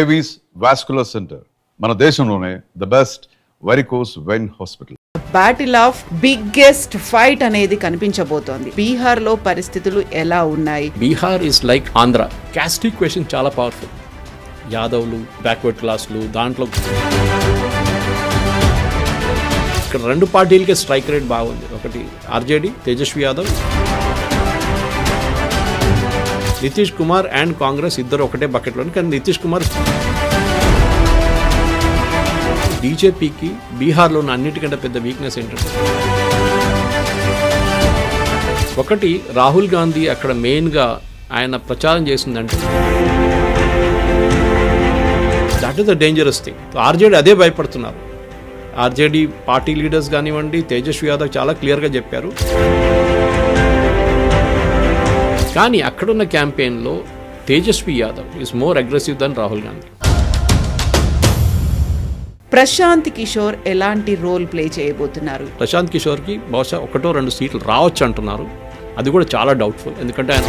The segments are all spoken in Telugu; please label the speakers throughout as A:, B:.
A: ఏవీస్ వాస్కులర్ సెంటర్ మన దేశంలోనే the best varicose vein hospital
B: battle of biggest fight అనేది కనిపించబోతోంది. బీహార్లో పరిస్థితులు ఎలా ఉన్నాయి?
C: Bihar is like Andhra. Caste equation చాలా పవర్ఫుల్ యాదవ్లు బ్యాక్వర్డ్ క్లాస్లు దాంట్లో ఇక్కడ రెండు పార్టీలకే స్ట్రైక్ రేట్ బాగుంది. ఒకటి RJD Tejashwi Yadav. Nitish Kumar and Congress ఇద్దరు ఒకటే బకెట్లోని కానీ నితీష్ కుమార్ బీజేపీకి బీహార్లో ఉన్న అన్నిటికంటే పెద్ద వీక్నెస్ ఏంటంటే ఒకటి రాహుల్ గాంధీ అక్కడ మెయిన్గా ఆయన ప్రచారం చేసిందంటే that is the dangerous thing RJD అదే భయపడుతున్నారు. ఆర్జేడీ పార్టీ లీడర్స్ కానివ్వండి తేజస్వి యాదవ్ చాలా క్లియర్గా చెప్పారు. కానీ అక్కడున్న క్యాంపెయిన్లో Tejashwi Yadav is more aggressive than Rahul Gandhi
B: Prashant Kishor ఎలాంటి రోల్ ప్లే చేయబోతున్నారు?
C: ప్రశాంత్ కిషోర్కి బహుశా ఒకటో రెండు సీట్లు రావచ్చు అంటున్నారు. అది కూడా చాలా డౌట్ఫుల్ ఎందుకంటే ఆయన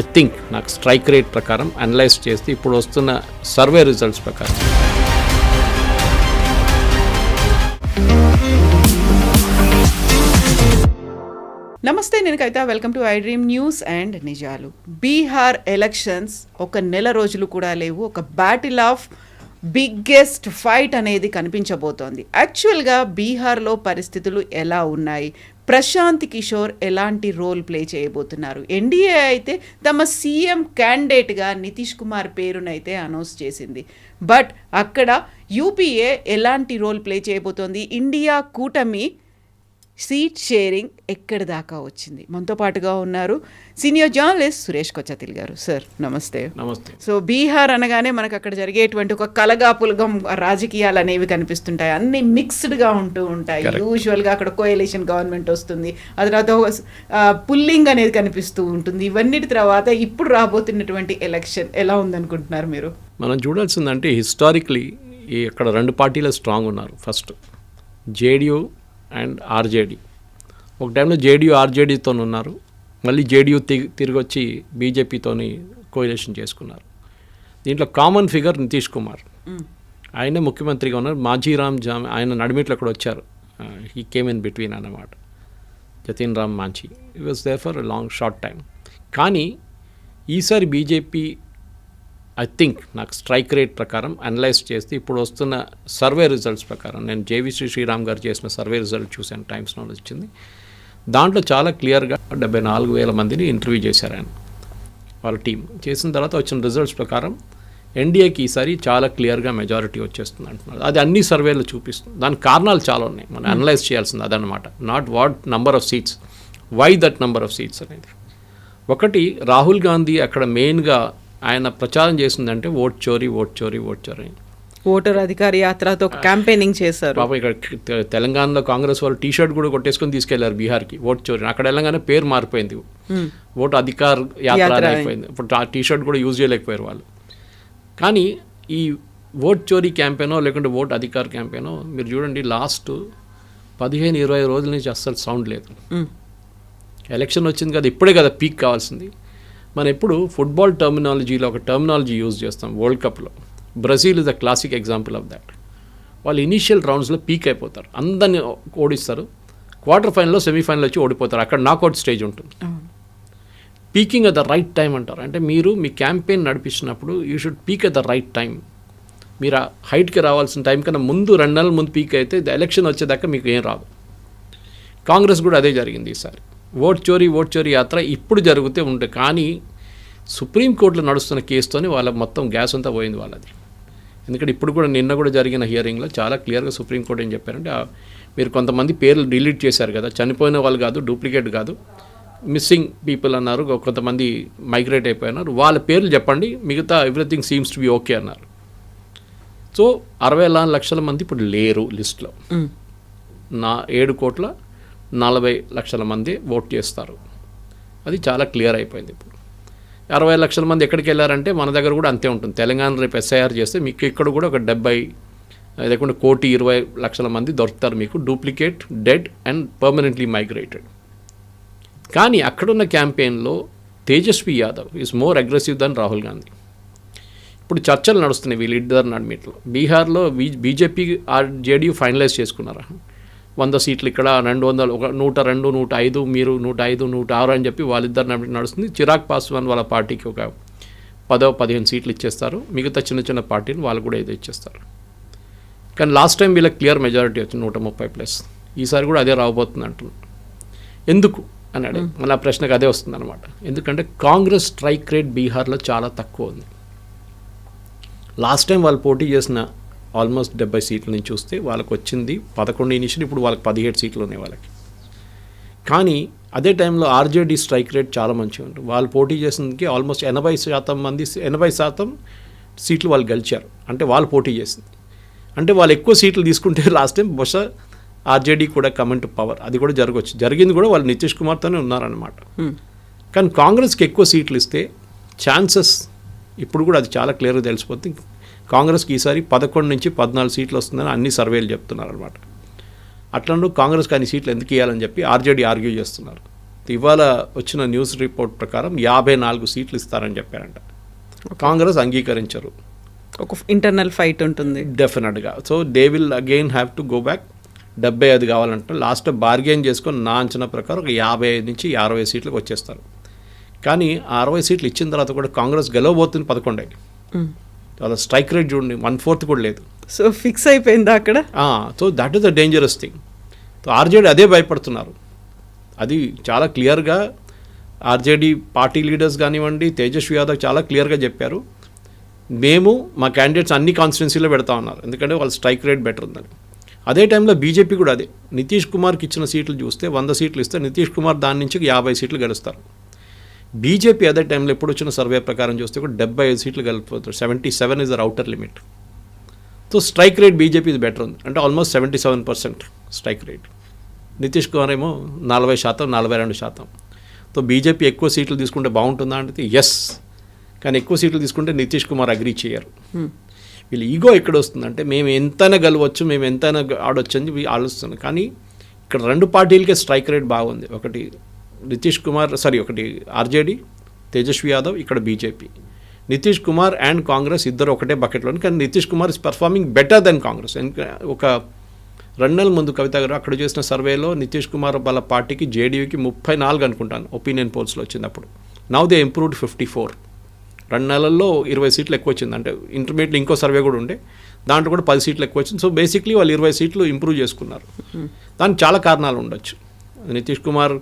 C: ఐ థింక్ నాకు స్ట్రైక్ రేట్ ప్రకారం అనలైజ్ చేస్తే ఇప్పుడు వస్తున్న సర్వే రిజల్ట్స్ ప్రకారం.
B: నమస్తే నేను Kavitha. Welcome to I dream news and నిజాలు బీహార్ ఎలక్షన్స్ ఒక నెల రోజులు కూడా లేవు. ఒక బ్యాటిల్ ఆఫ్ బిగ్గెస్ట్ ఫైట్ అనేది కనిపించబోతోంది. యాక్చువల్గా బీహార్లో పరిస్థితులు ఎలా ఉన్నాయి? ప్రశాంత్ కిషోర్ ఎలాంటి రోల్ ప్లే చేయబోతున్నారు? ఎన్డీఏ అయితే తమ సీఎం క్యాండిడేట్గా నితీష్ కుమార్ పేరునైతే అనౌన్స్ చేసింది. బట్ అక్కడ యూపీఏ ఎలాంటి రోల్ ప్లే చేయబోతోంది? ఇండియా కూటమి సీట్ షేరింగ్ ఎక్కడి దాకా వచ్చింది? మనతో పాటుగా ఉన్నారు సీనియర్ జర్నలిస్ట్ సురేష్ కొచ్చతిల్ గారు. సార్ నమస్తే.
C: నమస్తే.
B: సో బీహార్ అనగానే మనకు అక్కడ జరిగేటువంటి ఒక కలగాపులగం రాజకీయాలు అనేవి కనిపిస్తుంటాయి. అన్ని మిక్స్డ్గా ఉంటూ ఉంటాయి. యూజువల్గా అక్కడ కోయలేషన్ గవర్నమెంట్ వస్తుంది. ఆ తర్వాత ఒక పుల్లింగ్ అనేది కనిపిస్తూ ఉంటుంది. ఇవన్నిటి తర్వాత ఇప్పుడు రాబోతున్నటువంటి ఎలక్షన్ ఎలా ఉందనుకుంటున్నారు మీరు?
C: మనం చూడాల్సిందంటే హిస్టారిక్లీ ఈ ఇక్కడ రెండు పార్టీలు స్ట్రాంగ్ ఉన్నారు. First JDU and RJD. ఒక టైంలో జేడియు ఆర్జేడీతో ఉన్నారు. మళ్ళీ జేడియు తిరిగి వచ్చి బీజేపీతోని కోయిలేషన్ చేసుకున్నారు. దీంట్లో కామన్ ఫిగర్ నితీష్ కుమార్. ఆయనే ముఖ్యమంత్రిగా ఉన్నారు. మాజీరామ్ జామ్ ఆయన నడిమిట్లో అక్కడ వచ్చారు. హీ కేమ్ ఇన్ బిట్వీన్ అన్నమాట. Jitan Ram Manjhi he was there for long short time కానీ ఈసారి బీజేపీ ఐ థింక్ నాకు స్ట్రైక్ రేట్ ప్రకారం అనలైజ్ చేస్తే ఇప్పుడు వస్తున్న సర్వే రిజల్ట్స్ ప్రకారం నేను జేవిశ్రీ శ్రీరామ్ గారు చేసిన సర్వే రిజల్ట్ చూశాను టైమ్స్ నోట్ వచ్చింది దాంట్లో చాలా క్లియర్గా డెబ్బై నాలుగు వేల మందిని ఇంటర్వ్యూ చేశారు ఆయన వాళ్ళ టీం చేసిన తర్వాత వచ్చిన రిజల్ట్స్ ప్రకారం ఎన్డీఏకి ఈసారి చాలా క్లియర్గా మెజారిటీ వచ్చేస్తుంది అంటున్నారు. అది అన్ని సర్వేలు చూపిస్తుంది. దానికి కారణాలు చాలా ఉన్నాయి. మనం అనలైజ్ చేయాల్సింది అదనమాట not what number of seats why that number of seats అనేది. ఒకటి రాహుల్ గాంధీ అక్కడ మెయిన్గా ఆయన ప్రచారం చేసిందంటే ఓట్ చోరీ ఓట్ చోరీ ఓట్ చోరీ.
B: ఓటర్ అధికార యాత్రతో క్యాంపెయినింగ్ చేశారు.
C: పాపం ఇక్కడ తెలంగాణలో కాంగ్రెస్ వాళ్ళు టీ షర్ట్ కూడా కొట్టేసుకొని తీసుకెళ్ళారు బీహార్కి ఓట్ చోరీ. అక్కడ వెళ్ళగానే పేరు మారిపోయింది. ఓటు అధికార్ యాత్ర. అయిపోయింది. ఇప్పుడు ఆ టీ షర్ట్ కూడా యూజ్ చేయలేకపోయారు వాళ్ళు. కానీ ఈ ఓట్ చోరీ క్యాంపెయినో లేకుంటే ఓట్ అధికార్ క్యాంపెయినో మీరు చూడండి లాస్ట్ పదిహేను ఇరవై రోజుల నుంచి అస్సలు సౌండ్ లేదు. ఎలక్షన్ వచ్చింది కదా ఇప్పుడే కదా పీక్ కావాల్సింది. మనం ఎప్పుడు ఫుట్బాల్ టర్మినాలజీలో ఒక టర్మినాలజీ యూజ్ చేస్తాం వరల్డ్ కప్లో. Brazil is the classic example of that. వాళ్ళు ఇనీషియల్ రౌండ్స్లో పీక్ అయిపోతారు. అందరిని ఓడిస్తారు. క్వార్టర్ ఫైనల్లో సెమీఫైనల్ వచ్చి ఓడిపోతారు. అక్కడ నాకౌట్ స్టేజ్ ఉంటుంది. Peaking at the right time అంటారు. అంటే మీరు మీ campaign నడిపించినప్పుడు you should peak at the right time మీరు ఆ హైట్కి రావాల్సిన టైం కన్నా ముందు రెండు నెలల ముందు పీక్ అయితే ఎలక్షన్ వచ్చేదాకా మీకు ఏం రాదు. కాంగ్రెస్ కూడా అదే జరిగింది ఈసారి. ఓట్ చోరీ ఓట్ చోరీ యాత్ర ఇప్పుడు జరుగుతూ ఉంటే కానీ సుప్రీంకోర్టులో నడుస్తున్న కేసుతోని వాళ్ళ మొత్తం గ్యాస్ అంతా పోయింది వాళ్ళది. ఎందుకంటే ఇప్పుడు కూడా నిన్న కూడా జరిగిన హియరింగ్లో చాలా క్లియర్గా సుప్రీంకోర్టు ఏం చెప్పారంటే మీరు కొంతమంది పేర్లు డిలీట్ చేశారు కదా చనిపోయిన వాళ్ళు కాదు డూప్లికేట్ కాదు మిస్సింగ్ పీపుల్ అన్నారు కొంతమంది మైగ్రేట్ అయిపోయినారు వాళ్ళ పేర్లు చెప్పండి మిగతా everything seems to be okay అన్నారు. సో అరవై లక్షల మంది ఇప్పుడు లేరు లిస్ట్లో. నా ఏడు కోట్ల నలభై లక్షల మంది ఓట్ చేస్తారు. అది చాలా క్లియర్ అయిపోయింది ఇప్పుడు. అరవై లక్షల మంది ఎక్కడికి వెళ్ళారంటే మన దగ్గర కూడా అంతే ఉంటుంది. తెలంగాణ రేపు ఎస్ఐఆర్ చేస్తే మీకు ఇక్కడ కూడా ఒక డెబ్బై లేకుంటే కోటి ఇరవై లక్షల మంది దొరుకుతారు మీకు. Duplicate dead and permanently migrated. కానీ అక్కడున్న క్యాంపెయిన్లో Tejashwi Yadav is more aggressive than Rahul Gandhi. ఇప్పుడు చర్చలు నడుస్తున్నాయి వీళ్ళిద్దరు నడిమిట్లో బీహార్లో B BJP or JDU finalise చేసుకున్నారా? వంద సీట్లు ఇక్కడ రెండు వందలు ఒక నూట రెండు నూట ఐదు మీరు నూట ఐదు నూట ఆరు అని చెప్పి వాళ్ళిద్దరు నడుస్తుంది. చిరాగ్ పాస్వాన్ వాళ్ళ పార్టీకి ఒక పదో పదిహేను సీట్లు ఇచ్చేస్తారు. మిగతా చిన్న చిన్న పార్టీలు వాళ్ళు కూడా ఏదో ఇచ్చేస్తారు. కానీ లాస్ట్ టైం వీళ్ళకి క్లియర్ మెజారిటీ వచ్చింది నూట ముప్పై ప్లస్ ఈసారి కూడా అదే రాబోతుంది అంటున్నారు ఎందుకు? అని అడిగి మళ్ళీ ఆ ప్రశ్నకు అదే వస్తుంది అనమాట ఎందుకంటే కాంగ్రెస్ స్ట్రైక్ రేట్ బీహార్లో చాలా తక్కువ ఉంది. లాస్ట్ టైం వాళ్ళు పోటీ చేసిన ఆల్మోస్ట్ డెబ్బై సీట్ల నుంచి చూస్తే వాళ్ళకి వచ్చింది పదకొండు ఇనిషియల్ ఇప్పుడు వాళ్ళకి పదిహేడు సీట్లు ఉన్నాయి వాళ్ళకి. కానీ అదే టైంలో ఆర్జేడీ స్ట్రైక్ రేట్ చాలా మంచిగా ఉంటుంది వాళ్ళు పోటీ చేసినందుకు ఆల్మోస్ట్ ఎనభై శాతం మంది ఎనభై శాతం సీట్లు వాళ్ళు గెలిచారు. అంటే వాళ్ళు పోటీ చేసింది. అంటే వాళ్ళు ఎక్కువ సీట్లు తీసుకుంటే లాస్ట్ టైం బహుశా ఆర్జేడీ కూడా కమెంట్ పవర్ అది కూడా జరగవచ్చు జరిగింది కూడా వాళ్ళు నితీష్ కుమార్తోనే ఉన్నారనమాట కానీ కాంగ్రెస్కి ఎక్కువ సీట్లు ఇస్తే ఛాన్సెస్ ఇప్పుడు కూడా అది చాలా క్లియర్గా తెలిసిపోతుంది. కాంగ్రెస్కి ఈసారి పదకొండు నుంచి పద్నాలుగు సీట్లు వస్తుందని అన్ని సర్వేలు చెప్తున్నారు అనమాట అట్లా కాంగ్రెస్కి అన్ని సీట్లు ఎందుకు ఇవ్వాలని చెప్పి ఆర్జేడీ ఆర్గ్యూ చేస్తున్నారు. ఇవాళ వచ్చిన న్యూస్ రిపోర్ట్ ప్రకారం యాభై నాలుగు సీట్లు ఇస్తారని చెప్పారంట. కాంగ్రెస్ అంగీకరించరు.
B: ఒక ఇంటర్నల్ ఫైట్ ఉంటుంది.
C: డెఫినెట్గా. So they will again have to go back. డెబ్బై ఐదు కావాలంటే లాస్ట్ బార్గెన్ చేసుకొని నా అంచనా ప్రకారం ఒక యాభై ఐదు నుంచి అరవై సీట్లకు వచ్చేస్తారు. కానీ ఆ అరవై సీట్లు ఇచ్చిన తర్వాత కూడా కాంగ్రెస్ గెలవబోతుంది పదకొండే వాళ్ళ స్ట్రైక్ రేట్ చూడండి వన్ ఫోర్త్ కూడా లేదు.
B: సో ఫిక్స్ అయిపోయిందా అక్కడ?
C: So that is the dangerous thing so RJD అదే భయపడుతున్నారు. అది చాలా క్లియర్గా ఆర్జేడీ పార్టీ లీడర్స్ కానివ్వండి తేజస్వి యాదవ్ చాలా క్లియర్గా చెప్పారు. మేము మా క్యాండిడేట్స్ అన్ని కాన్స్టిట్యున్సీలో పెడతా ఉన్నారు. ఎందుకంటే వాళ్ళ స్ట్రైక్ రేట్ బెటర్ ఉందని. అదే టైంలో బీజేపీ కూడా అదే. నితీష్ కుమార్కి ఇచ్చిన సీట్లు చూస్తే వంద సీట్లు ఇస్తే నితీష్ కుమార్ దాని నుంచి యాభై సీట్లు గెలుస్తారు. బీజేపీ అదే టైంలో ఎప్పుడు వచ్చిన సర్వే ప్రకారం చూస్తే కూడా డెబ్బై ఐదు సీట్లు గెలిపోతారు. Seventy seven is there outer limit so strike rate BJP ఇది బెటర్ ఉంది. అంటే almost seventy seven percent strike rate Nitish Kumar ఏమో నలభై శాతం నలభై రెండు శాతం. సో బీజేపీ ఎక్కువ సీట్లు తీసుకుంటే బాగుంటుందా అంటే ఎస్ కానీ ఎక్కువ సీట్లు తీసుకుంటే నితీష్ కుమార్ అగ్రీ చేయరు. వీళ్ళు ఈగో ఎక్కడ వస్తుందంటే మేము ఎంతైనా గెలవచ్చు మేము ఎంతైనా ఆడొచ్చు అని ఆలోచిస్తున్నాం కానీ ఇక్కడ రెండు పార్టీలకే స్ట్రైక్ రేట్ బాగుంది. ఒకటి నితీష్ కుమార్ సారీ ఒకటి ఆర్జేడీ తేజస్వి యాదవ్ ఇక్కడ బీజేపీ. నితీష్ కుమార్ అండ్ కాంగ్రెస్ ఇద్దరు ఒకటే బకెట్లో కానీ Nitish Kumar is performing better then Congress. ఒక రెండు నెలల ముందు కవిత గారు అక్కడ చేసిన సర్వేలో నితీష్ కుమార్ వాళ్ళ పార్టీకి జేడీయూకి ముప్పై నాలుగు అనుకుంటాను ఒపీనియన్ పోల్స్లో వచ్చినప్పుడు. Now they improved fifty four రెండు నెలల్లో ఇరవై సీట్లు ఎక్కువ వచ్చింది అంటే ఇంటర్మీడియట్ ఇంకో సర్వే కూడా ఉండే దాంట్లో కూడా పది సీట్లు ఎక్కువ వచ్చింది. సో బేసిక్లీ వాళ్ళు ఇరవై సీట్లు ఇంప్రూవ్ చేసుకున్నారు. దానికి చాలా కారణాలు ఉండొచ్చు. నితీష్ కుమార్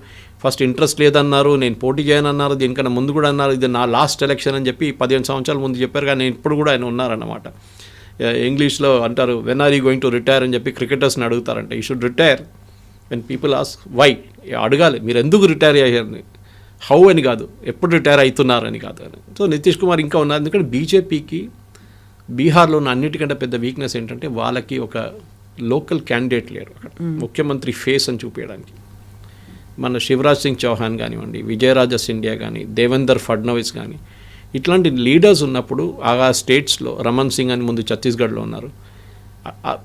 C: ఫస్ట్ ఇంట్రెస్ట్ లేదన్నారు నేను పోటీ చేయనన్నారు దీనికన్నా ముందు కూడా అన్నారు ఇది నా లాస్ట్ ఎలక్షన్ అని చెప్పి పదిహేను సంవత్సరాల ముందు చెప్పారు. కానీ ఇప్పుడు కూడా ఆయన ఉన్నారన్నమాట. ఇంగ్లీష్లో అంటారు when are you going to retire అని చెప్పి క్రికెటర్స్ని అడుగుతారంటే. He should retire when people ask why అడగాలి మీరు ఎందుకు రిటైర్ అయ్యారని. హౌ అని కాదు ఎప్పుడు రిటైర్ అవుతున్నారని కాదు అని. సో నితీష్ కుమార్ ఇంకా ఉన్నారు. ఎందుకంటే బీజేపీకి బీహార్లో ఉన్న అన్నిటికంటే పెద్ద వీక్నెస్ ఏంటంటే వాళ్ళకి ఒక లోకల్ క్యాండిడేట్ లేరు అక్కడ. ముఖ్యమంత్రి ఫేస్ అని చూపించడానికి. మన శివరాజ్ సింగ్ చౌహాన్ కానివ్వండి విజయరాజ సిండియా కానీ దేవేందర్ ఫడ్నవీస్ కానీ ఇట్లాంటి లీడర్స్ ఉన్నప్పుడు ఆ స్టేట్స్లో రమణ్ సింగ్ అని ముందు ఛత్తీస్గఢ్లో ఉన్నారు.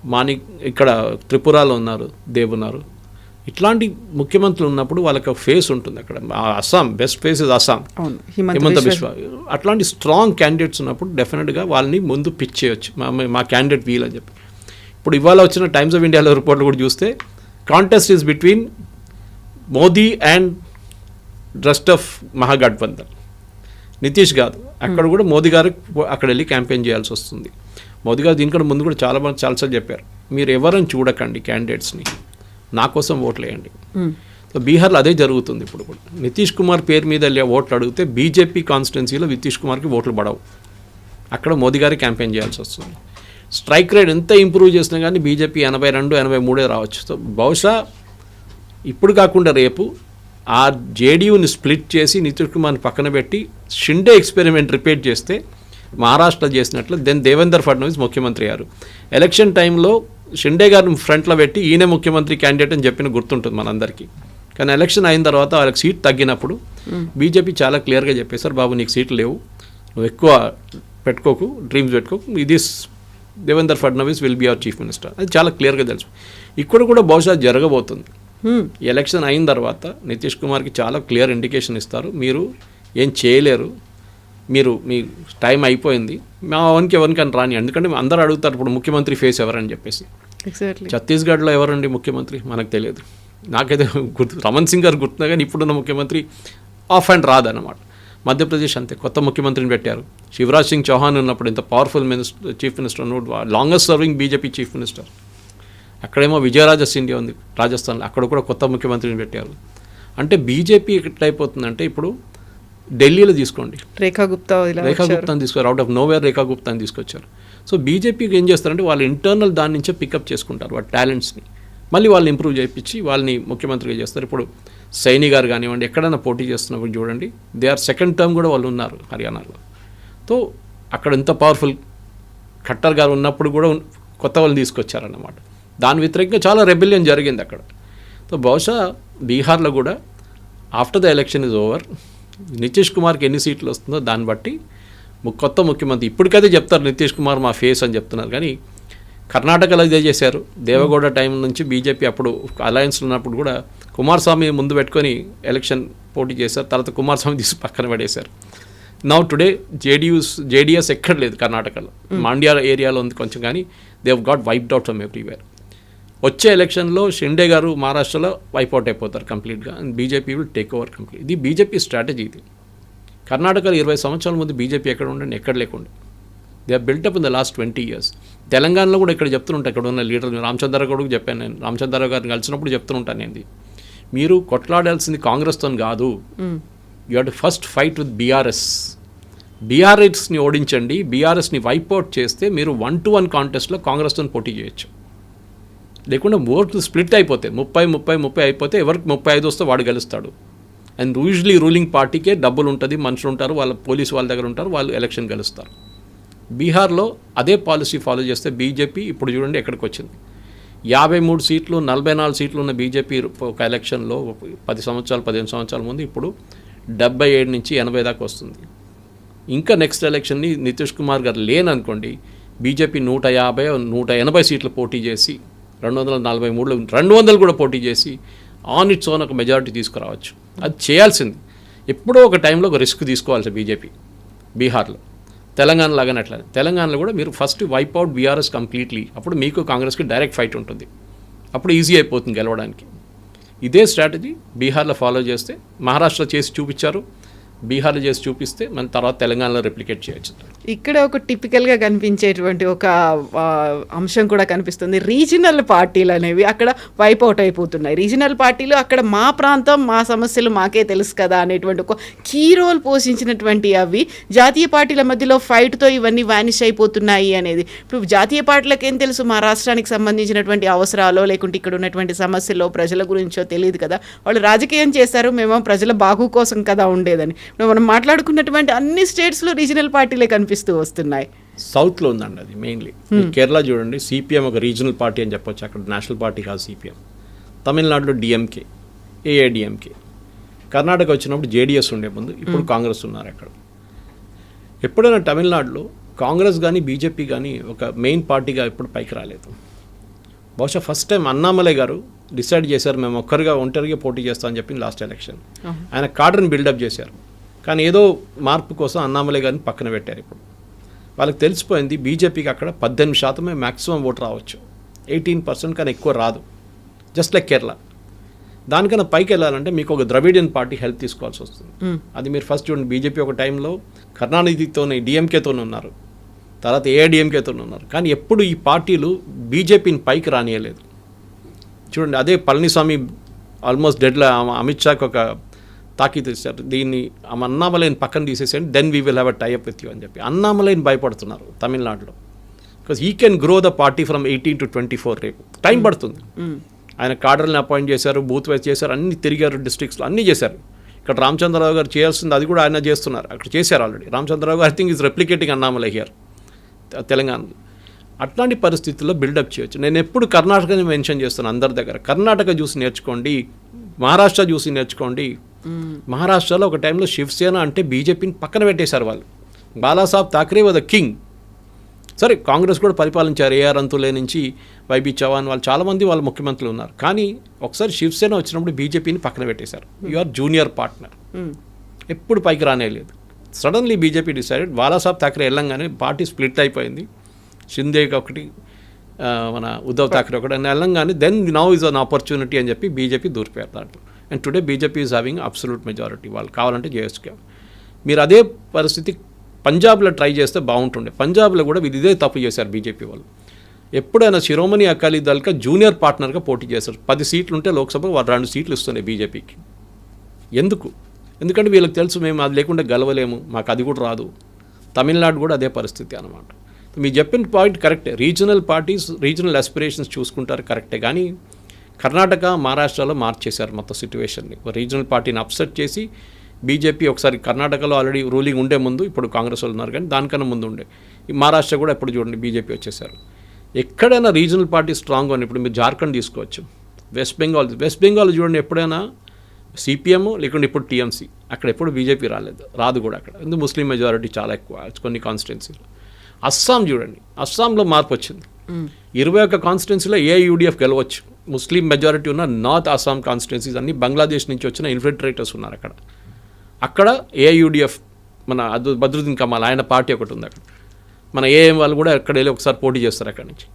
C: మాని ఇక్కడ త్రిపురలో ఉన్నారు దేవ్ ఉన్నారు. ఇట్లాంటి ముఖ్యమంత్రులు ఉన్నప్పుడు వాళ్ళకి ఫేస్ ఉంటుంది అక్కడ. Assam best face is Assam.
B: Himanta Biswa.
C: అట్లాంటి స్ట్రాంగ్ క్యాండిడేట్స్ ఉన్నప్పుడు డెఫినెట్గా వాళ్ళని ముందు పిచ్ చేయొచ్చు. మా మా క్యాండిడేట్ వీల్ అని చెప్పి. ఇప్పుడు ఇవాళ వచ్చిన టైమ్స్ ఆఫ్ ఇండియాలో రిపోర్ట్లు కూడా చూస్తే contest is between Modi and rest of Mahagathbandhan. Nitish కాదు అక్కడ కూడా మోదీ గారు అక్కడ వెళ్ళి క్యాంపెయిన్ చేయాల్సి వస్తుంది. మోదీ గారు దీనికన్నా ముందు కూడా చాలా మంది చాలాసార్లు చెప్పారు మీరు ఎవరని చూడకండి క్యాండిడేట్స్ని నా కోసం ఓట్లు వేయండి. సో బీహార్లో అదే జరుగుతుంది ఇప్పుడు కూడా. నితీష్ కుమార్ పేరు మీద వెళ్ళే ఓట్లు అడిగితే బీజేపీ కాన్స్టిట్యున్సీలో నితీష్ కుమార్కి ఓట్లు పడవు. అక్కడ మోదీ గారి క్యాంపెయిన్ చేయాల్సి వస్తుంది. స్ట్రైక్ రేట్ ఎంత ఇంప్రూవ్ చేసినా కానీ బీజేపీ ఎనభై రెండు ఎనభై మూడే రావచ్చు. సో బహుశా ఇప్పుడు కాకుండా రేపు ఆ జేడీయూని స్ప్లిట్ చేసి నితీష్ కుమార్ని పక్కన పెట్టి షిండే ఎక్స్పెరిమెంట్ రిపీట్ చేస్తే మహారాష్ట్ర చేసినట్లు దెన్ దేవేందర్ ఫడ్నవీస్ ముఖ్యమంత్రి అయ్యారు. ఎలక్షన్ టైంలో షిండే గారిని ఫ్రంట్లో పెట్టి ఈయన ముఖ్యమంత్రి క్యాండిడేట్ అని చెప్పిన గుర్తుంటుంది మనందరికీ. కానీ ఎలక్షన్ అయిన తర్వాత వాళ్ళకి సీట్ తగ్గినప్పుడు బీజేపీ చాలా క్లియర్గా చెప్పేశారు బాబు నీకు సీట్లు లేవు. నువ్వు ఎక్కువ పెట్టుకోకు డ్రీమ్స్ పెట్టుకోకు. ఇది Devendra Fadnavis will be our chief minister. అది చాలా క్లియర్గా తెలుసు. ఇక్కడ కూడా బహుశా జరగబోతుంది. ఎలక్షన్ అయిన తర్వాత నితీష్ కుమార్కి చాలా క్లియర్ ఇండికేషన్ ఇస్తారు. మీరు ఏం చేయలేరు. మీరు మీ టైం అయిపోయింది. మా వన్కి ఎవరికని రాని ఎందుకంటే అందరూ అడుగుతారు ఇప్పుడు ముఖ్యమంత్రి ఫేస్ ఎవరని చెప్పేసి.
B: ఎగ్జాక్ట్లీ
C: ఛత్తీస్గఢ్లో ఎవరండి ముఖ్యమంత్రి? మనకు తెలియదు. నాకైతే గుర్తు రమణ్ సింగ్ గారు గుర్తున్నా కానీ ఇప్పుడున్న ముఖ్యమంత్రి ఆఫ్ అండ్ రాదన్నమాట. మధ్యప్రదేశ్ అంతే కొత్త ముఖ్యమంత్రిని పెట్టారు. శివరాజ్ సింగ్ చౌహాన్ ఉన్నప్పుడు ఇంత powerful minister chief minister longest serving BJP chief minister అక్కడేమో విజయరాజ సింధియా ఉంది రాజస్థాన్లో. అక్కడ కూడా కొత్త ముఖ్యమంత్రిని పెట్టారు. అంటే బీజేపీ ఎట్లయిపోతుందంటే ఇప్పుడు ఢిల్లీలో తీసుకోండి.
B: రేఖా గుప్తా
C: రేఖా. గుప్తాని తీసుకొచ్చారు అవుట్ ఆఫ్ నోవేర్ రేఖా గుప్తాని తీసుకొచ్చారు. సో బీజేపీకి ఏం చేస్తారంటే వాళ్ళ ఇంటర్నల్ దాని నుంచే పికప్ చేసుకుంటారు వాళ్ళ టాలెంట్స్ని మళ్ళీ వాళ్ళని ఇంప్రూవ్ చేయించి వాళ్ళని ముఖ్యమంత్రిగా చేస్తారు. ఇప్పుడు సైని గారు కానివ్వండి ఎక్కడైనా పోటీ చేస్తున్నప్పుడు చూడండి దే ఆర్ సెకండ్ టర్మ్ కూడా వాళ్ళు ఉన్నారు హర్యానాలో. సో అక్కడ ఎంత పవర్ఫుల్ ఖట్టర్ గారు ఉన్నప్పుడు కూడా కొత్త వాళ్ళు తీసుకొచ్చారన్నమాట. దాని వ్యతిరేకంగా చాలా రెబెలియన్ జరిగింది అక్కడ. సో బహుశా బీహార్లో కూడా after the election is over Nitish కుమార్కి ఎన్ని సీట్లు వస్తుందో దాన్ని బట్టి కొత్త ముఖ్యమంత్రి ఇప్పటికైతే చెప్తారు నితీష్ కుమార్ మా ఫేస్ అని చెప్తున్నారు. కానీ కర్ణాటకలో ఇదే చేశారు. దేవగౌడ టైం నుంచి బీజేపీ అప్పుడు అలయన్స్ ఉన్నప్పుడు కూడా కుమారస్వామి ముందు పెట్టుకొని ఎలక్షన్ పోటీ చేశారు. తర్వాత కుమారస్వామి తీసి పక్కన పడేశారు. నౌ టుడే జేడీయూస్ జేడీఎస్ ఎక్కడ లేదు కర్ణాటకలో. మాండ్యా ఏరియాలో ఉంది కొంచెం కానీ they got wiped out from everywhere వచ్చే ఎలక్షన్లో షిండే గారు మహారాష్ట్రలో వైప్అవుట్ అయిపోతారు కంప్లీట్గా. And BJP will take over complete ఇది బీజేపీ స్ట్రాటజీ ఇది. కర్ణాటకలో ఇరవై సంవత్సరాల ముందు బీజేపీ ఎక్కడ ఉండండి ఎక్కడ లేకుండా. They are built up in the last twenty years తెలంగాణలో కూడా ఇక్కడ చెప్తుంటా ఇక్కడ ఉన్న లీడర్ రామచంద్ర కూడా చెప్పాను నేను. రామచంద్ర గారిని కలిసినప్పుడు చెప్తుంటాను నేను. మీరు కొట్లాడాల్సింది కాంగ్రెస్తో కాదు. You have to first fight with BRS బీఆర్ఎస్ని ఓడించండి. బీఆర్ఎస్ని వైప్అవుట్ చేస్తే మీరు వన్ టు వన్ కాంటెస్ట్లో కాంగ్రెస్తో పోటీ చేయొచ్చు. లేకుండా ఓట్లు స్ప్లిట్ అయిపోతాయి ముప్పై ముప్పై ముప్పై అయిపోతే ఎవరికి ముప్పై ఐదు వస్తే వాడు గెలుస్తాడు. అండ్ యూజువలీ రూలింగ్ పార్టీకే డబ్బులు ఉంటుంది మనుషులు ఉంటారు వాళ్ళ పోలీసు వాళ్ళ దగ్గర ఉంటారు వాళ్ళు ఎలక్షన్ గెలుస్తారు. బీహార్లో అదే పాలసీ ఫాలో చేస్తే బీజేపీ ఇప్పుడు చూడండి ఎక్కడికి వచ్చింది యాభై మూడు సీట్లు నలభై నాలుగు సీట్లు ఉన్న బీజేపీ ఒక ఎలక్షన్లో పది సంవత్సరాలు పదిహేను సంవత్సరాల ముందు ఇప్పుడు డెబ్బై ఏడు నుంచి ఎనభై దాకా వస్తుంది. ఇంకా నెక్స్ట్ ఎలక్షన్ని నితీష్ కుమార్ గారు లేననుకోండి బీజేపీ నూట యాభై నూట ఎనభై సీట్లు పోటీ చేసి రెండు వందల నలభై మూడులో రెండు వందలు కూడా పోటీ చేసి ఆన్ ఇట్స్ ఓన్ ఒక మెజారిటీ తీసుకురావచ్చు. అది చేయాల్సింది. ఎప్పుడో ఒక టైంలో ఒక రిస్క్ తీసుకోవాల్సి బీజేపీ బీహార్లో. తెలంగాణ లాగానే అట్లా. తెలంగాణలో కూడా మీరు first wipe out BRS completely. అప్పుడు మీకు కాంగ్రెస్కి డైరెక్ట్ ఫైట్ ఉంటుంది. అప్పుడు ఈజీ అయిపోతుంది గెలవడానికి. ఇదే స్ట్రాటజీ బీహార్లో ఫాలో చేస్తే మహారాష్ట్రలో చేసి చూపించారు. బీహార్లో చేసి చూపిస్తే మన తర్వాత తెలంగాణలో రెప్లికేట్ చేయొచ్చు.
B: ఇక్కడ ఒక టిపికల్గా కనిపించేటువంటి ఒక అంశం కూడా కనిపిస్తుంది. రీజనల్ పార్టీలు అనేవి అక్కడ వైప్ అవుట్ అయిపోతున్నాయి. రీజనల్ పార్టీలు అక్కడ మా ప్రాంతం మా సమస్యలు మాకే తెలుసు కదా అనేటువంటి ఒక కీ రోల్ పోషించినటువంటి అవి జాతీయ పార్టీల మధ్యలో ఫైట్తో ఇవన్నీ వానిష్ అయిపోతున్నాయి అనేది. ఇప్పుడు జాతీయ పార్టీలకు ఏం తెలుసు? మా రాష్ట్రానికి సంబంధించినటువంటి అవసరాలో లేకుంటే ఇక్కడ ఉన్నటువంటి సమస్యలో ప్రజల గురించో తెలియదు కదా. వాళ్ళు రాజకీయం చేస్తారు మేము ప్రజల బాగు కోసం కదా ఉండేదని. మనం మాట్లాడుకున్నటువంటి అన్ని స్టేట్స్లో రీజనల్ పార్టీలే కనిపిస్తూ వస్తున్నాయి.
C: సౌత్లో ఉందండి అది మెయిన్లీ కేరళ చూడండి సిపిఎం ఒక రీజనల్ పార్టీ అని చెప్పొచ్చు అక్కడ నేషనల్ పార్టీ కాదు సిపిఎం తమిళనాడులో డిఎంకే ఏఐడిఎంకే కర్ణాటక వచ్చినప్పుడు జేడిఎస్ ఉండే ముందు ఇప్పుడు కాంగ్రెస్ ఉన్నారు అక్కడ. ఎప్పుడైనా తమిళనాడులో కాంగ్రెస్ కానీ బీజేపీ కానీ ఒక మెయిన్ పార్టీగా ఎప్పుడు పైకి రాలేదు. బహుశా ఫస్ట్ టైం అన్నామలై గారు డిసైడ్ చేశారు మేము ఒక్కరిగా ఒంటరిగా పోటీ చేస్తామని చెప్పి లాస్ట్ ఎలక్షన్ ఆయన కార్డర్ని బిల్డప్ చేశారు. కానీ ఏదో మార్పు కోసం అన్నామలై గారిని పక్కన పెట్టారు ఇప్పుడు. వాళ్ళకి తెలిసిపోయింది బీజేపీకి అక్కడ పద్దెనిమిది శాతమే మ్యాక్సిమం ఓటు రావచ్చు. ఎయిటీన్ పర్సెంట్ కానీ ఎక్కువ రాదు. Just like Kerala. దానికన్నా పైకి వెళ్ళాలంటే మీకు ఒక ద్రవిడియన్ పార్టీ హెల్ప్ తీసుకోవాల్సి వస్తుంది. అది మీరు ఫస్ట్ చూడండి. బీజేపీ ఒక టైంలో కరుణానిధితోనే డిఎంకేతోనే ఉన్నారు. తర్వాత ఏఐడిఎంకేతో ఉన్నారు. కానీ ఎప్పుడు ఈ పార్టీలు బీజేపీని పైకి రానియలేదు. చూడండి అదే పళనిస్వామి ఆల్మోస్ట్ డెడ్లో అమిత్ షాకి ఒక తాకీదు ఇచ్చారు దీన్ని ఆమె అన్నామలైని పక్కన తీసేసేయండి then we will have a tie up with you అని చెప్పి. అన్నామలైని భయపడుతున్నారు తమిళనాడులో. Because he can grow the party from eighteen to twenty four రేపు టైం పడుతుంది. ఆయన కాడర్ని అపాయింట్ చేశారు బూత్ వైజ్ చేశారు అన్ని తిరిగారు డిస్ట్రిక్ట్స్లో అన్నీ చేశారు. ఇక్కడ రామచంద్రరావు గారు చేయాల్సింది అది కూడా ఆయన చేస్తున్నారు. అక్కడ చేశారు already Ramachandra Rao garu I think is replicating Annamalai here తెలంగాణలో అట్లాంటి పరిస్థితుల్లో బిల్డప్ చేయొచ్చు. నేను ఎప్పుడు కర్ణాటకని మెన్షన్ చేస్తాను అందరి దగ్గర. కర్ణాటక చూసి నేర్చుకోండి మహారాష్ట్ర చూసి నేర్చుకోండి మహారాష్ట్రలో ఒక టైంలో శివసేన అంటే బీజేపీని పక్కన పెట్టేశారు వాళ్ళు. Balasaheb Thackeray was the king సరే కాంగ్రెస్ కూడా పరిపాలించారు. ఏఆర్ అంతులే నుంచి వైబీ చవాన్ వాళ్ళు చాలామంది వాళ్ళ ముఖ్యమంత్రులు ఉన్నారు. కానీ ఒకసారి శివసేన వచ్చినప్పుడు బీజేపీని పక్కన పెట్టేశారు. యు ఆర్ జూనియర్ పార్ట్నర్ ఎప్పుడు పైకి రానేలేదు. Suddenly BJP decided Balasaheb Thackeray వెళ్ళంగానే పార్టీ స్ప్లిట్ అయిపోయింది. షిందేకి ఒకటి మన ఉద్ధవ్ థాక్రే ఒకటి అని వెళ్ళంగానే then now is an opportunity అని చెప్పి బీజేపీ దూరిపోయారు దాంట్లో. And today BJP is having absolute majority వాళ్ళు కావాలంటే జేఎస్కే మీరు అదే పరిస్థితి పంజాబ్లో ట్రై చేస్తే బాగుంటుండే. పంజాబ్లో కూడా ఇదే తప్పు చేశారు బీజేపీ వాళ్ళు. ఎప్పుడైనా శిరోమణి అకాలీ దళక జూనియర్ పార్ట్నర్గా పోటీ చేశారు. పది సీట్లు ఉంటే లోక్సభ వాళ్ళు రెండు సీట్లు ఇస్తున్నాయి బీజేపీకి ఎందుకు? ఎందుకంటే వీళ్ళకి తెలుసు మేము అది లేకుండా గెలవలేము. మాకు అది కూడా రాదు. తమిళనాడు కూడా అదే పరిస్థితి అనమాట మీరు చెప్పిన పాయింట్ కరెక్టే. రీజనల్ పార్టీస్ రీజనల్ అస్పిరేషన్స్ చూసుకుంటారు కరెక్టే. కానీ కర్ణాటక మహారాష్ట్రలో మార్చేశారు మొత్తం సిచ్యువేషన్ని రీజనల్ పార్టీని అప్సెట్ చేసి బీజేపీ ఒకసారి కర్ణాటకలో ఆల్రెడీ రూలింగ్ ఉండే ముందు ఇప్పుడు కాంగ్రెస్ వాళ్ళు ఉన్నారు కానీ దానికన్నా ముందు ఉండే. ఈ మహారాష్ట్ర కూడా ఎప్పుడు చూడండి బీజేపీ వచ్చేసారు ఎక్కడైనా రీజనల్ పార్టీ స్ట్రాంగ్ అని ఇప్పుడు మీరు జార్ఖండ్ తీసుకోవచ్చు. వెస్ట్ బెంగాల్ వెస్ట్ బెంగాల్ చూడండి ఎప్పుడైనా సిపిఎం లేకుంటే ఇప్పుడు టీఎంసీ అక్కడ ఎప్పుడు బీజేపీ రాలేదు రాదు కూడా అక్కడ. ఎందుకు? ముస్లిం మెజారిటీ చాలా ఎక్కువ కొన్ని కాన్స్టిట్యున్సీలు అస్సాం చూడండి. అస్సాంలో మార్పు వచ్చింది. ఇరవై ఒక్క కాన్స్టిట్యున్సీలో ఏఐయూడిఎఫ్ గెలవచ్చు. ముస్లిం మెజారిటీ ఉన్న నార్త్ అస్సాం కాన్స్టిట్యున్సీస్ అన్ని బంగ్లాదేశ్ నుంచి వచ్చిన ఇన్ఫిల్ట్రేటర్స్ ఉన్నారు అక్కడ. అక్కడ ఏఐయూడిఎఫ్ మన అదు బద్రుద్దీన్ కమాల్ ఆయన పార్టీ ఒకటి ఉంది అక్కడ. మన ఏఎం వాళ్ళు కూడా అక్కడ వెళ్ళి ఒకసారి పోటీ చేస్తారు అక్కడి నుంచి.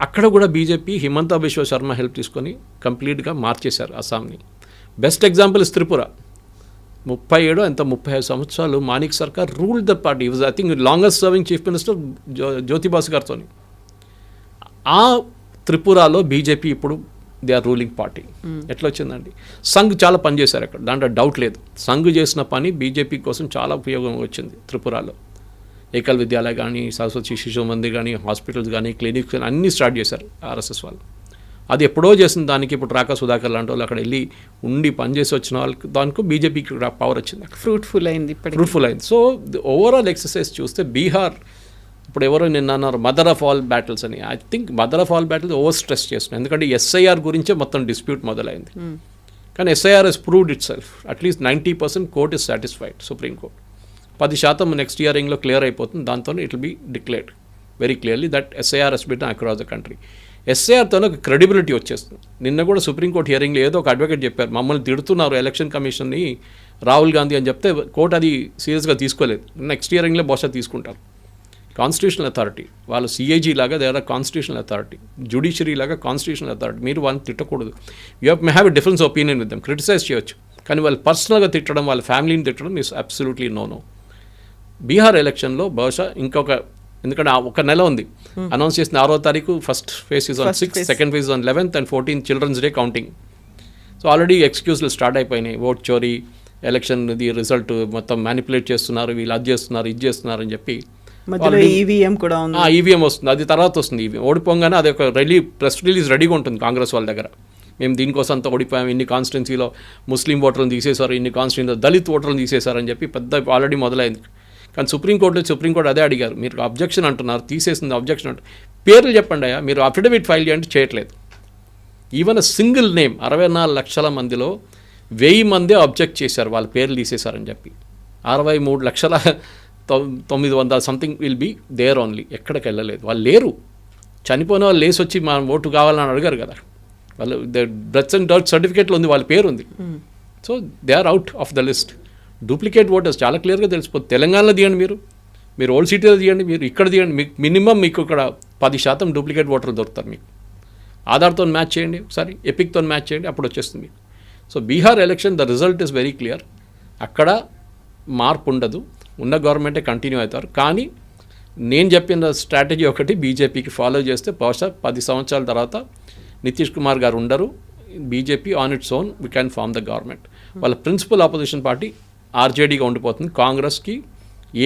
C: అక్కడ కూడా బీజేపీ హిమంత బిశ్వ శర్మ హెల్ప్ తీసుకొని కంప్లీట్గా మార్చేశారు అస్సాంని. బెస్ట్ ఎగ్జాంపుల్ ఇస్ త్రిపుర ముప్పై ఏడు ఎంత ముప్పై ఐదు సంవత్సరాలు Manik Sarkar rule the party was I think longest serving chief minister జ్యో జ్యోతిబాసు గారితో ఆ త్రిపురలో బీజేపీ ఇప్పుడు దే ఆర్ రూలింగ్ పార్టీ. ఎట్లా వచ్చిందండి సంఘ్ చాలా పని చేశారు అక్కడ. దాంట్లో డౌట్ లేదు. సంఘ్ చేసిన పని బీజేపీ కోసం చాలా ఉపయోగం వచ్చింది త్రిపురలో. ఏకల్ విద్యాలయ కానీ సరస్వతి శిశు మందిర్ కానీ హాస్పిటల్స్ కానీ క్లినిక్స్ కానీ అన్నీ స్టార్ట్ చేశారు ఆర్ఎస్ఎస్ వాళ్ళు. అది ఎప్పుడో చేసిన దానికి ఇప్పుడు రాకా సుధాకర్ లాంటి వాళ్ళు అక్కడ వెళ్ళి ఉండి పనిచేసి వచ్చిన వాళ్ళకి దానికి బీజేపీకి పవర్ వచ్చింది
B: ఫ్రూట్ఫుల్ అయింది
C: ఫ్రూట్ఫుల్ అయింది. సో ఓవరాల్ ఎక్సర్సైజ్ చూస్తే బీహార్ ఇప్పుడు ఎవరో నిన్న అన్నారు మదర్ ఆఫ్ ఆల్ బ్యాటిల్స్ అని. I think mother of all battles over stress చేస్తున్నాయి. ఎందుకంటే ఎస్ఐఆర్ గురించే మొత్తం డిస్ప్యూట్ మొదలైంది. కానీ SIR is proved itself at least ninety percent court is satisfied supreme court పది శాతం నెక్స్ట్ ఇయరింగ్లో క్లియర్ అయిపోతుంది. దాంతో it will be declared very clearly that SIR is bit across the country ఎస్ఐఆర్తో ఒక క్రెడిబిలిటీ వచ్చేస్తుంది. నిన్న కూడా సుప్రీంకోర్టు హియరింగ్లో ఏదో ఒక అడ్వకేట్ చెప్పారు మమ్మల్ని తిడుతున్నారు ఎలక్షన్ కమిషన్ని రాహుల్ గాంధీ అని చెప్తే కోర్టు అది సీరియస్గా తీసుకోలేదు. నెక్స్ట్ ఇయరింగ్లో బహుశా తీసుకుంటారు. కాన్స్టిట్యూషనల్ అథారిటీ వాళ్ళు సిఏజీ లాగా they are constitutional authority judiciary లాగా కాన్స్టిట్యూషనల్ అథారిటీ మీరు వాళ్ళని తిట్టకూడదు. You may have difference opinion with them criticise చేయొచ్చు. కానీ వాళ్ళు పర్సనల్గా తిట్టడం వాళ్ళ ఫ్యామిలీని తిట్టడం is absolutely no no Bihar ఎలక్షన్లో బహుశా ఇంకొక ఎందుకంటే ఒక నెల ఉంది. అనౌన్స్ చేసిన ఆరో తారీఖు first phase is on six. Second phase on eleventh and fourteen children's day counting so already ఎక్స్క్యూజ్లు start అయిపోయినాయి. ఓట్ చోరీ ఎలక్షన్ ఇది రిజల్ట్ మొత్తం మ్యానిపులేట్ చేస్తున్నారు వీళ్ళు అది చేస్తున్నారు ఇది చేస్తున్నారు అని చెప్పి
B: మధ్యలో ఈవీఎం కూడా ఉంది.
C: ఈవీఎం వస్తుంది. అది తర్వాత వస్తుంది. ఈవీఎం ఓడిపోగానే అది ఒక రిలీ ప్రెస్ రిలీజ్ రెడీగా ఉంటుంది కాంగ్రెస్ వాళ్ళ దగ్గర. మేము దీనికోసం అంతా ఓడిపోయాం. ఇన్ని కాన్స్టిట్యున్సీలో ముస్లిం ఓటర్లను తీసేశారు. ఇన్ని కాన్స్టిట్యున్సీలో దళిత్ ఓటర్లను తీసేశారని చెప్పి పెద్ద ఆల్రెడీ మొదలైంది. కానీ సుప్రీంకోర్టులో సుప్రీంకోర్టు అదే అడిగారు. మీరు అబ్జెక్షన్ అంటున్నారు. తీసేసింది అబ్జెక్షన్ అంటారు పేర్లు చెప్పండి అయ్యా. మీరు అఫిడవిట్ ఫైల్ చేయండి. చేయట్లేదు. ఈవెన్ సింగిల్ నేమ్ అరవై నాలుగు లక్షల మందిలో వెయ్యి మందే అబ్జెక్ట్ చేశారు. వాళ్ళ పేర్లు తీసేశారని చెప్పి. అరవై మూడు లక్షల తొమ్మిది వందల something will be there only ఎక్కడికి వెళ్ళలేదు. వాళ్ళు లేరు. చనిపోయిన వాళ్ళు లేసి వచ్చి మా ఓటు కావాలని అడిగారు కదా. వాళ్ళు డెత్ అండ్ డర్త్ సర్టిఫికేట్లో ఉంది వాళ్ళ పేరు ఉంది. So they are out of the list. Duplicate voters చాలా క్లియర్గా తెలిసిపోతుంది తెలంగాణలో తీయండి మీరు. మీరు ఓల్డ్ సిటీలో తీయండి మీరు ఇక్కడ తీయండి. మీకు మినిమం మీకు ఇక్కడ పది శాతం డూప్లికేట్ ఓటర్లు దొరుకుతారు మీకు. ఆధార్తో మ్యాచ్ చేయండి ఒకసారి ఎపిక్తో మ్యాచ్ చేయండి అప్పుడు వచ్చేస్తుంది మీకు. So Bihar election the result is very clear. అక్కడ మార్పు ఉండదు. ఉన్న గవర్నమెంటే కంటిన్యూ అవుతారు. కానీ నేను చెప్పిన స్ట్రాటజీ ఒకటి బీజేపీకి ఫాలో చేస్తే బహుశా పది సంవత్సరాల తర్వాత నితీష్ కుమార్ గారు ఉండరు. BJP on its own we can form the government వాళ్ళ ప్రిన్సిపల్ ఆపోజిషన్ పార్టీ ఆర్జేడీగా ఉండిపోతుంది. కాంగ్రెస్కి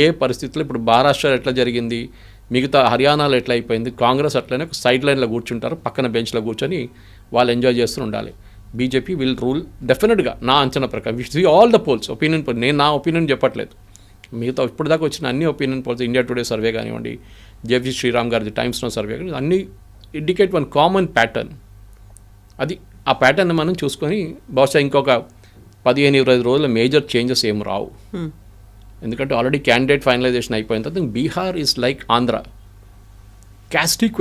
C: ఏ పరిస్థితుల్లో ఇప్పుడు మహారాష్ట్ర ఎట్లా జరిగింది? మిగతా హర్యానాలో ఎట్లా అయిపోయింది? కాంగ్రెస్ అట్లనే ఒక సైడ్ లైన్లో కూర్చుంటారు. పక్కన బెంచ్లో కూర్చొని వాళ్ళు ఎంజాయ్ చేస్తూ ఉండాలి. బీజేపీ విల్ రూల్ డెఫినెట్గా నా అంచనా ప్రకారం. Which see all the polls opinion నేను నా ఒపీనియన్ చెప్పట్లేదు. మిగతా ఇప్పటిదాకా వచ్చిన అన్ని opinion polls India Today survey కానివ్వండి జేపీ శ్రీరామ్ గారిది టైమ్స్ నో సర్వే కానీ అన్నీ ఇండికేట్ వన్ కామన్ ప్యాటర్న్ అది ఆ ప్యాటర్న్ మనం చూసుకొని బహుశా ఇంకొక పదిహేను ఇరవై ఐదు రోజుల మేజర్ చేంజెస్ ఏం రావు. ఎందుకంటే ఆల్రెడీ క్యాండిడేట్ ఫైనలైజేషన్ అయిపోయిన తర్వాత Bihar is like Andhra caustic